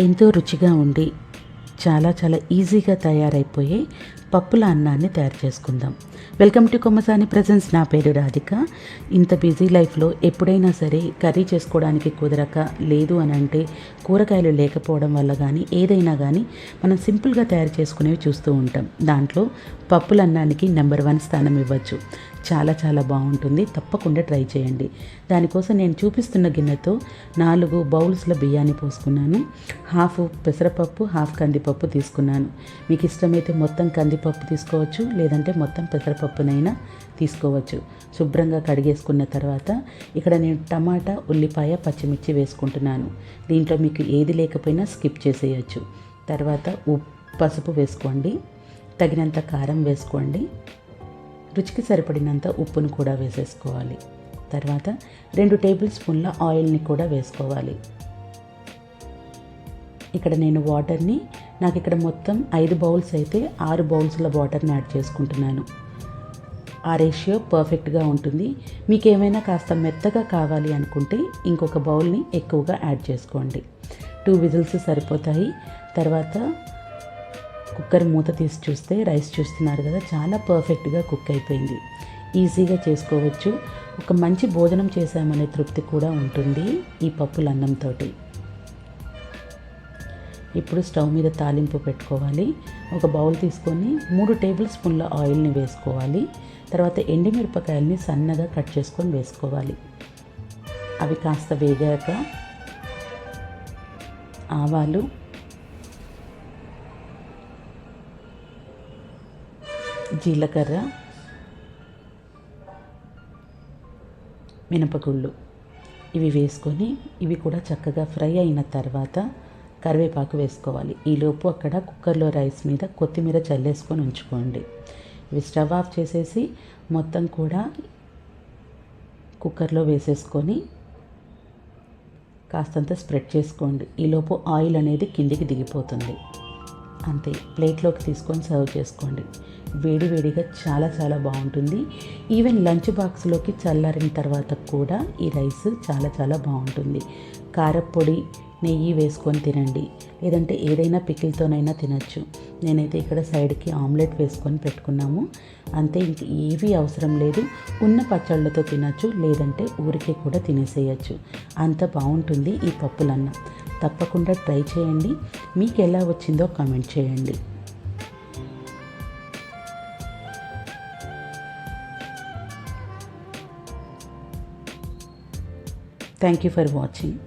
ఎంతో రుచిగా ఉండి చాలా చాలా ఈజీగా తయారైపోయే పప్పుల అన్నాన్ని తయారు చేసుకుందాం. Welcome to Kommasani presents. నా పేరు రాధిక. ఇంత బిజీ లైఫ్లో ఎప్పుడైనా సరే కర్రీ చేసుకోవడానికి కుదరక లేదు అని అంటే కూరగాయలు లేకపోవడం వల్ల కానీ ఏదైనా కానీ మనం సింపుల్గా తయారు చేసుకునేవి చూస్తూ ఉంటాం. దాంట్లో పప్పుల అన్నానికి నెంబర్ వన్ స్థానం ఇవ్వచ్చు. చాలా చాలా బాగుంటుంది. తప్పకుండా ట్రై చేయండి. దానికోసం నేను చూపిస్తున్న గిన్నెతో నాలుగు బౌల్స్ల బియ్యాన్ని పోసుకున్నాను. హాఫ్ పెసరపప్పు హాఫ్ కందిపప్పు తీసుకున్నాను. మీకు ఇష్టమైతే మొత్తం కందిపప్పు తీసుకోవచ్చు లేదంటే మొత్తం పెసరపప్పునైనా తీసుకోవచ్చు. శుభ్రంగా కడిగేసుకున్న తర్వాత ఇక్కడ నేను టమాటా ఉల్లిపాయ పచ్చిమిర్చి వేసుకుంటున్నాను. దీంట్లో మీకు ఏది లేకపోయినా స్కిప్ చేసేయచ్చు. తర్వాత ఉప్పు పసుపు వేసుకోండి. తగినంత కారం వేసుకోండి. రుచికి సరిపడినంత ఉప్పును కూడా వేసేసుకోవాలి. తర్వాత రెండు టేబుల్ స్పూన్ల ఆయిల్ని కూడా వేసుకోవాలి. ఇక్కడ నేను వాటర్ని నాకు ఇక్కడ మొత్తం ఐదు బౌల్స్ అయితే ఆరు బౌల్స్ల వాటర్ని యాడ్ చేసుకుంటున్నాను. ఆ రేషియో పర్ఫెక్ట్గా ఉంటుంది. మీకు ఏమైనా కాస్త మెత్తగా కావాలి అనుకుంటే ఇంకొక బౌల్ని ఎక్కువగా యాడ్ చేసుకోండి. టూ విజిల్స్ సరిపోతాయి. తర్వాత కుక్కర్ మూత తీసి చూస్తే రైస్ చూస్తున్నారు కదా చాలా పర్ఫెక్ట్గా కుక్ అయిపోయింది. ఈజీగా చేసుకోవచ్చు. ఒక మంచి భోజనం చేశామనే తృప్తి కూడా ఉంటుంది ఈ పప్పుల అన్నంతో ఇప్పుడు స్టవ్ మీద తాలింపు పెట్టుకోవాలి. ఒక బౌల్ తీసుకొని మూడు టేబుల్ స్పూన్ల ఆయిల్ని వేసుకోవాలి. తర్వాత ఎండిమిరపకాయల్ని సన్నగా కట్ చేసుకొని వేసుకోవాలి. అవి కాస్త వేగాక ఆవాలు జీలకర్ర మినపగుళ్ళు ఇవి వేసుకొని ఇవి కూడా చక్కగా ఫ్రై అయిన తర్వాత కరివేపాకు వేసుకోవాలి. ఈలోపు అక్కడ కుక్కర్లో రైస్ మీద కొత్తిమీర చల్లేసుకొని ఉంచుకోండి. ఇవి స్టవ్ ఆఫ్ చేసేసి మొత్తం కూడా కుక్కర్లో వేసేసుకొని కాస్తంత స్ప్రెడ్ చేసుకోండి. ఈలోపు ఆయిల్ అనేది కిందికి దిగిపోతుంది. అంతే ప్లేట్లోకి తీసుకొని సర్వ్ చేసుకోండి. వేడి వేడిగా చాలా చాలా బాగుంటుంది. ఈవెన్ లంచ్ బాక్స్లోకి చల్లారిన తర్వాత కూడా ఈ రైస్ చాలా చాలా బాగుంటుంది. కారపొడి నెయ్యి వేసుకొని తినండి. లేదంటే ఏదైనా పికిల్తోనైనా తినచ్చు. నేనైతే ఇక్కడ సైడ్కి ఆమ్లెట్ వేసుకొని పెట్టుకున్నాము. అంతే ఇంక ఏవీ అవసరం లేదు. ఉన్న పచ్చళ్ళతో తినచ్చు లేదంటే ఊరికే కూడా తినేసేయచ్చు. అంత బాగుంటుంది ఈ పప్పులన్న. తప్పకుండా ట్రై చేయండి. మీకు ఎలా వచ్చిందో కామెంట్ చేయండి. Thank you for watching.